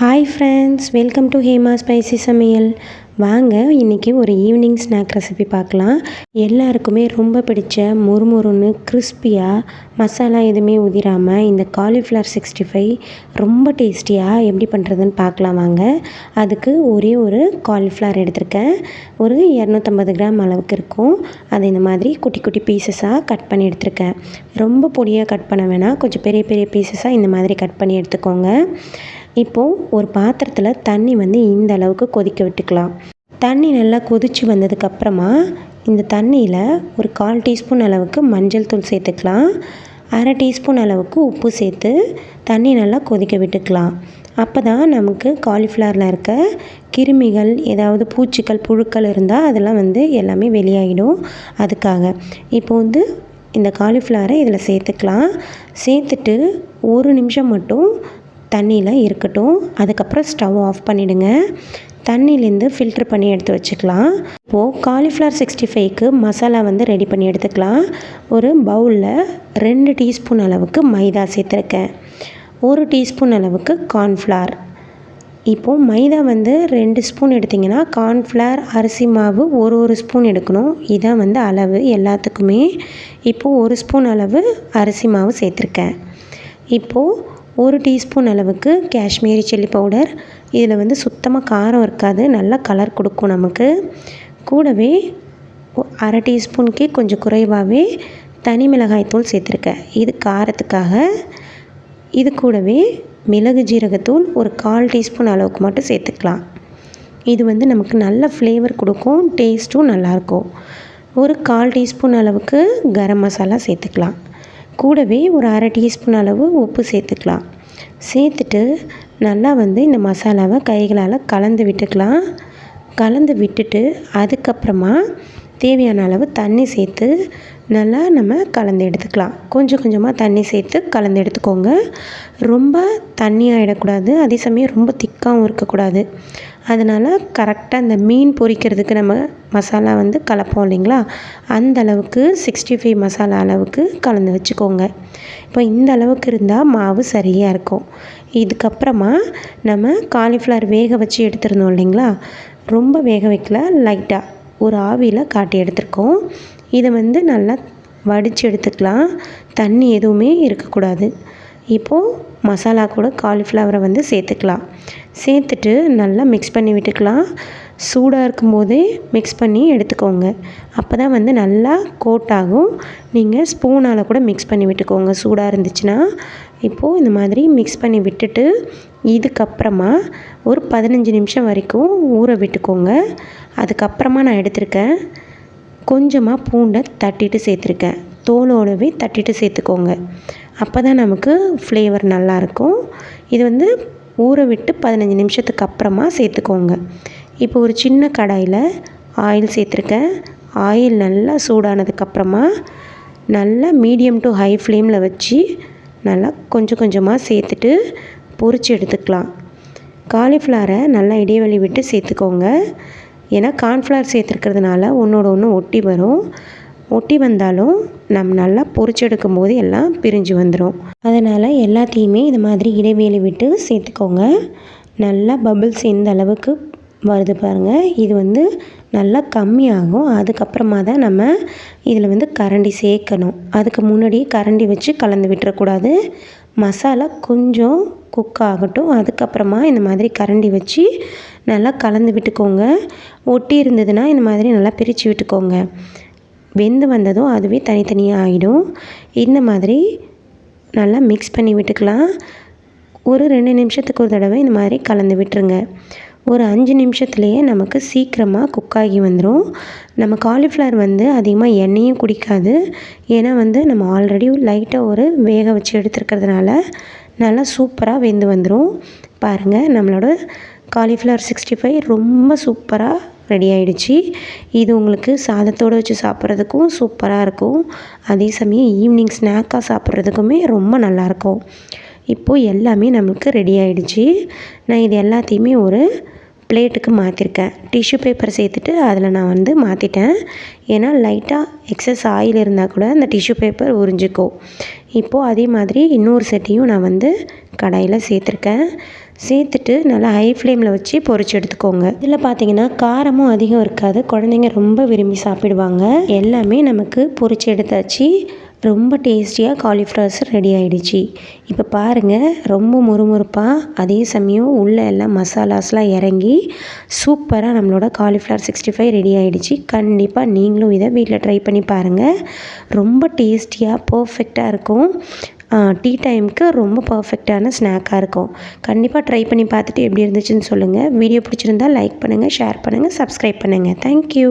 Hi friends welcome to Hema spicy சமையல் வாங்க இன்றைக்கி ஒரு ஈவினிங் ஸ்நாக் ரெசிபி பார்க்கலாம். எல்லாருக்குமே ரொம்ப பிடிச்ச முறுமுறுன்னு கிறிஸ்பியாக மசாலா எதுவுமே உதிராமல் இந்த காலிஃப்ளவர் சிக்ஸ்டி ஃபைவ் ரொம்ப டேஸ்டியாக எப்படி பண்ணுறதுன்னு பார்க்கலாம் வாங்க. அதுக்கு ஒரே ஒரு காலிஃப்ளவர் எடுத்திருக்கேன். ஒரு இரநூத்தம்பது கிராம் அளவுக்கு இருக்கும். அதை இந்த மாதிரி குட்டி குட்டி பீசஸாக கட் பண்ணி எடுத்திருக்கேன். ரொம்ப பொடியாக கட் பண்ண வேணாம். கொஞ்சம் பெரிய பெரிய பீசஸாக இந்த மாதிரி கட் பண்ணி எடுத்துக்கோங்க. இப்போது ஒரு பாத்திரத்தில் தண்ணி வந்து இந்த அளவுக்கு கொதிக்க விட்டுக்கலாம். தண்ணி நல்லா கொதித்து வந்ததுக்கப்புறமா இந்த தண்ணியில் ஒரு கால் டீஸ்பூன் அளவுக்கு மஞ்சள் தூள் சேர்த்துக்கலாம். அரை டீஸ்பூன் அளவுக்கு உப்பு சேர்த்து தண்ணி நல்லா கொதிக்க விட்டுக்கலாம். அப்போ தான் நமக்கு காலிஃப்ளவரில் இருக்க கிருமிகள் ஏதாவது பூச்சிகள் புழுக்கள் இருந்தால் அதெல்லாம் வந்து எல்லாமே வெளியாகிடும் அதுக்காக இப்போ வந்து இந்த காலிஃப்ளவரை இதில் சேர்த்துக்கலாம். சேர்த்துட்டு ஒரு நிமிஷம் மட்டும் தண்ணியில் இருக்கட்டும். அதுக்கப்புறம் ஸ்டவ் ஆஃப் பண்ணிவிடுங்க தண்ணியிலேருந்து ஃபில்ட்ரு பண்ணி எடுத்து வச்சுக்கலாம். இப்போது காலிஃப்ளவர் சிக்ஸ்டி ஃபைவ்க்கு மசாலா வந்து ரெடி பண்ணி எடுத்துக்கலாம். ஒரு பவுலில் ரெண்டு டீஸ்பூன் அளவுக்கு மைதா சேர்த்துருக்கேன். ஒரு டீஸ்பூன் அளவுக்கு கார்ன்ஃப்ளார் இப்போது மைதா வந்து ரெண்டு ஸ்பூன் எடுத்திங்கன்னா கார்ன்ஃப்ளவர் அரிசி மாவு ஒரு ஒரு ஸ்பூன் எடுக்கணும். இதான் வந்து அளவு எல்லாத்துக்குமே. இப்போது ஒரு ஸ்பூன் அளவு அரிசி மாவு சேர்த்துருக்கேன். இப்போது ஒரு டீஸ்பூன் அளவுக்கு காஷ்மீரி சில்லி பவுடர். இதில் வந்து சுத்தமாக காரம் இருக்காது. நல்லா கலர் கொடுக்கும் நமக்கு. கூடவே அரை டீஸ்பூனுக்கே கொஞ்சம் குறைவாகவே தனி மிளகாய்த்தூள் சேர்த்துருக்கேன். இது காரத்துக்காக. இது கூடவே மிளகு ஜீரகத்தூள் ஒரு கால் டீஸ்பூன் அளவுக்கு மட்டும் சேர்த்துக்கலாம். இது வந்து நமக்கு நல்ல ஃப்ளேவர் கொடுக்கும் டேஸ்ட்டும் நல்லாயிருக்கும் ஒரு கால் டீஸ்பூன் அளவுக்கு கரம் மசாலா சேர்த்துக்கலாம். கூடவே ஒரு அரை டீஸ்பூன் அளவு உப்பு சேர்த்துக்கலாம். சேர்த்துட்டு நல்லா வந்து இந்த மசாலாவை கைகளால் கலந்து விட்டுக்கலாம். கலந்து விட்டுட்டு அதுக்கப்புறமா தேவையான அளவு தண்ணி சேர்த்து நல்லா நம்ம கலந்து எடுத்துக்கலாம். கொஞ்சம் கொஞ்சமாக தண்ணி சேர்த்து கலந்து எடுத்துக்கோங்க. ரொம்ப தண்ணி ஆகிடக்கூடாது அதே சமயம் ரொம்ப திக்காகவும் இருக்கக்கூடாது. அதனால் கரெக்டாக இந்த மீன் பொரிக்கிறதுக்கு நம்ம மசாலா வந்து கலப்போம் இல்லைங்களா? அந்த அளவுக்கு சிக்ஸ்டி ஃபைவ் மசாலா அளவுக்கு கலந்து வச்சுக்கோங்க. இப்போ இந்த அளவுக்கு இருந்தால் மாவு சரியாக இருக்கும். இதுக்கப்புறமா நம்ம காலிஃப்ளவர் வேக வச்சு எடுத்துருந்தோம் இல்லைங்களா? ரொம்ப வேக வைக்கல லைட்டாக ஒரு ஆவியில் காட்டி எடுத்துருக்கோம். இதை வந்து நல்லா வடித்து எடுத்துக்கலாம். தண்ணி எதுவுமே இருக்கக்கூடாது. இப்போது மசாலா கூட காலிஃப்ளவரை வந்து சேர்த்துக்கலாம். சேர்த்துட்டு நல்லா மிக்ஸ் பண்ணி விட்டுக்கலாம். சூடாக இருக்கும் போதே மிக்ஸ் பண்ணி எடுத்துக்கோங்க. அப்போ தான் வந்து நல்லா கோட் ஆகும். நீங்கள் ஸ்பூனால் கூட மிக்ஸ் பண்ணி விட்டுக்கோங்க. சூடாக இருந்துச்சுன்னா இப்போது இந்த மாதிரி மிக்ஸ் பண்ணி விட்டுட்டு இதுக்கப்புறமா ஒரு பதினஞ்சு நிமிஷம் வரைக்கும் ஊற விட்டுக்கோங்க. அதுக்கப்புறமா நான் எடுத்திருக்கேன் கொஞ்சமாக பூண்டை தட்டிட்டு சேர்த்துருக்கேன். தோலோடவே தட்டிட்டு சேர்த்துக்கோங்க. அப்போ தான் நமக்கு ஃப்ளேவர் நல்லாயிருக்கும். இது வந்து ஊற விட்டு பதினஞ்சு நிமிஷத்துக்கு அப்புறமா சேர்த்துக்கோங்க. இப்போ ஒரு சின்ன கடாயில் ஆயில் சேர்த்துருக்கேன். ஆயில் நல்லா சூடானதுக்கப்புறமா நல்லா மீடியம் டு ஹை ஃப்ளேமில் வச்சு நல்லா கொஞ்சம் கொஞ்சமாக சேர்த்துட்டு பொரித்து எடுத்துக்கலாம். காலிஃப்ளவரை நல்லா இடைவெளி விட்டு சேர்த்துக்கோங்க. ஏன்னா கார்ன்ஃப்ளவர் சேர்த்துருக்கிறதுனால ஒன்றோட ஒன்று ஒட்டி வரும். ஒட்டி வந்தாலும் நம்ம நல்லா பொறிச்செடுக்கும் போது எல்லாம் பிரிஞ்சு வந்துடும் அதனால் எல்லாத்தையுமே இது மாதிரி இடைவேளை விட்டு சேர்த்துக்கோங்க. நல்லா பபிள்ஸ் எந்த அளவுக்கு வருது பாருங்கள் இது வந்து நல்லா கம்மியாகும். அதுக்கப்புறமா தான் நம்ம இதில் வந்து கரண்டி சேர்க்கணும். அதுக்கு முன்னாடி கரண்டி வச்சு கலந்து விட்டுறக்கூடாது. மசாலா கொஞ்சம் குக் ஆகட்டும். அதுக்கப்புறமா இந்த மாதிரி கரண்டி வச்சு நல்லா கலந்து விட்டுக்கோங்க. ஒட்டி இருந்ததுன்னா இந்த மாதிரி நல்லா பிரித்து விட்டுக்கோங்க. வெந்து வந்ததும் அதுவே தனித்தனியாக ஆகிடும் இந்த மாதிரி நல்லா மிக்ஸ் பண்ணி விட்டுக்கலாம். ஒரு ரெண்டு நிமிஷத்துக்கு ஒரு தடவை இந்த மாதிரி கலந்து விட்டுருங்க. ஒரு அஞ்சு நிமிஷத்துலேயே நமக்கு சீக்கிரமாக குக் ஆகி வந்துடும் நம்ம காலிஃப்ளவர் வந்து அதிகமாக எண்ணெயும் குடிக்காது. ஏன்னா வந்து நம்ம ஆல்ரெடி லைட்டாக ஒரு வேக வச்சு எடுத்துருக்கிறதுனால நல்லா சூப்பராக வெந்து வந்துடும் பாருங்கள் நம்மளோட காலிஃப்ளவர் சிக்ஸ்டி ஃபைவ் ரொம்ப சூப்பராக ரெடி ஆகிடுச்சி இது உங்களுக்கு சாதத்தோடு வச்சு சாப்பிட்றதுக்கும் சூப்பராக இருக்கும். அதே சமயம் ஈவினிங் ஸ்நாக்காக சாப்பிட்றதுக்குமே ரொம்ப நல்லாயிருக்கும் இப்போது எல்லாமே நம்மளுக்கு ரெடி ஆகிடுச்சி நான் இது எல்லாத்தையுமே ஒரு பிளேட்டுக்கு மாற்றிருக்கேன் டிஷ்யூ பேப்பர் சேர்த்துட்டு அதில் நான் வந்து மாற்றிட்டேன் ஏன்னா லைட்டாக எக்ஸஸ் ஆயில் இருந்தால் கூட அந்த டிஷ்யூ பேப்பர் உறிஞ்சிக்கும் இப்போது அதே மாதிரி இன்னொரு செட்டையும் நான் வந்து கடாயில் சேர்த்துருக்கேன். சேர்த்துட்டு நல்லா ஹை ஃப்ளேமில் வச்சு பொறிச்சு எடுத்துக்கோங்க. இதில் பார்த்தீங்கன்னா காரமும் அதிகம் இருக்காது. குழந்தைங்க ரொம்ப விரும்பி சாப்பிடுவாங்க. எல்லாமே நமக்கு பொறிச்சு எடுத்தாச்சு. ரொம்ப டேஸ்டியாக காலிஃப்ளவர்ஸ் ரெடி ஆகிடுச்சி இப்போ பாருங்கள் ரொம்ப முறுமுறுப்பாக அதே சமயம் உள்ளே எல்லாம் மசாலாஸ்லாம் இறங்கி சூப்பராக நம்மளோட காலிஃப்ளவர் சிக்ஸ்டி ஃபைவ் ரெடி ஆகிடுச்சி கண்டிப்பாக நீங்களும் இதை வீட்டில் ட்ரை பண்ணி பாருங்கள் ரொம்ப டேஸ்டியாக பர்ஃபெக்டாக இருக்கும். டீ டைமுக்கு ரொம்ப பர்ஃபெக்டான ஸ்நாக்காக இருக்கும். கண்டிப்பாக ட்ரை பண்ணி பார்த்துட்டு எப்படி இருந்துச்சுன்னு சொல்லுங்கள் வீடியோ பிடிச்சிருந்தா லைக் பண்ணுங்கள் ஷேர் பண்ணுங்கள் சப்ஸ்கிரைப் பண்ணுங்கள் தேங்க்யூ